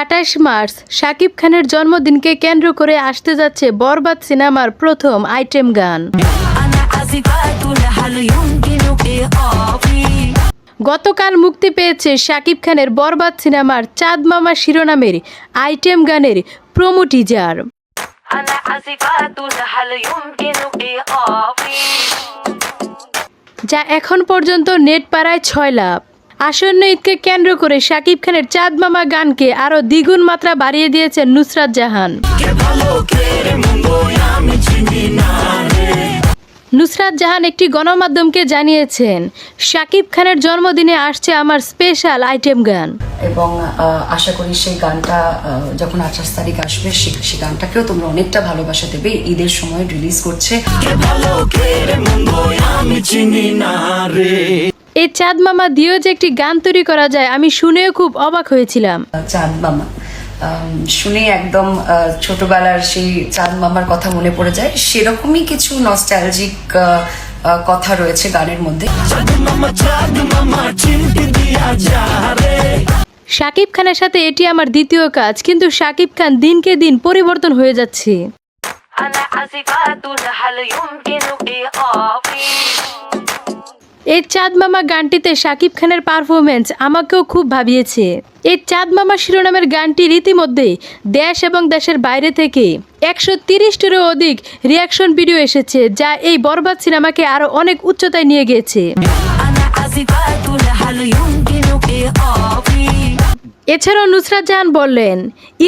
আটাশ মার্চ, শাকিব খানের জন্মদিনকে কেন্দ্র করে আসতে যাচ্ছে বরবাদ সিনেমার প্রথম আইটেম গান। গতকাল মুক্তি পেয়েছে শাকিব খানের বরবাদ সিনেমার চাঁদ মামা শিরোনামের আইটেম গানের প্রোমো টিজার। যা এখন পর্যন্ত নেট পাড়ায় ছয় লাভ আসন্ন ঈদকে কেন্দ্র করে শাকিব খানের চাঁদ মামা গানকে আরও দ্বিগুণ মাত্রা বাড়িয়ে দিয়েছেন নুসরাত জাহান। নুসরাত জাহান একটি গণমাধ্যমকে জানিয়েছেন, শাকিব খানের জন্মদিনে আসছে আমার স্পেশাল আইটেম গান। এবং আশা করি সেই গানটা যখন আঠাশ তারিখ আসবে সেই গানটাকেও তোমরা অনেকটা ভালোবাসা দেবে। ঈদের সময় রিলিজ করছে। এই চাঁদ মামা দিয়েও যে একটি গান তৈরি করা যায় আমি শুনেও খুব অবাক হয়েছিলাম। চাঁদ মামা। শুনে একদম আহ, ছোটবেলার সেই চাঁদ মামার কথা মনে পড়ে যায়। সেরকমই কিছু নস্টালজিক কথা রয়েছে গানের মধ্যে। শাকিব খানের সাথে এটি আমার দ্বিতীয় কাজ কিন্তু শাকিব খান দিনকে দিন পরিবর্তন হয়ে যাচ্ছে। এই চাঁদ মামা গানটিতে শাকিব খানের পারফরমেন্স আমাকেও খুব ভাবিয়েছে। এই চাঁদ মামা শিরোনামের গানটি রীতিমধ্যে দেশ এবং দেশের বাইরে থেকে একশো তিরিশটিরও অধিক রিয়াকশন ভিডিও এসেছে, যা এই বরবাদ সিনেমাকে আরও অনেক উচ্চতায় নিয়ে গিয়েছে। এছাড়াও নুসরাত জাহান বললেন,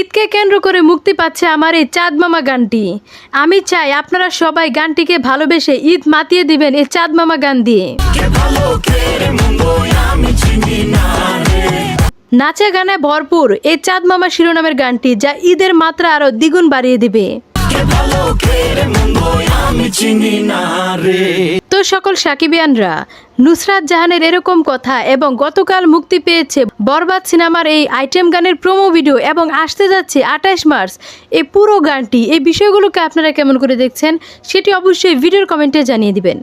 ঈদকে কেন্দ্র করে মুক্তি পাচ্ছে আমার এই চাঁদ মামা গানটি। আমি চাই আপনারা সবাই গানটিকে ভালোবেসে ঈদ মাতিয়ে দিবেন এই চাঁদ মামা গান দিয়ে। নাচে গানে ভরপুর এই চাঁদ মামা শিরোনামের গানটি যা ঈদের মাত্রা আরও দ্বিগুণ বাড়িয়ে দিবে। তো সকল সাকিবিয়ানরা, নুসরাত জাহানের এরকম কথা এবং গতকাল মুক্তি পেয়েছে বরবাদ সিনেমার এই আইটেম গানের প্রোমো ভিডিও এবং আসতে যাচ্ছে আঠাশ মার্চ এই পুরো গানটি। এই বিষয়গুলোকে আপনারা কেমন করে দেখছেন, সেটি অবশ্যই ভিডিওর কমেন্টে জানিয়ে দিবেন।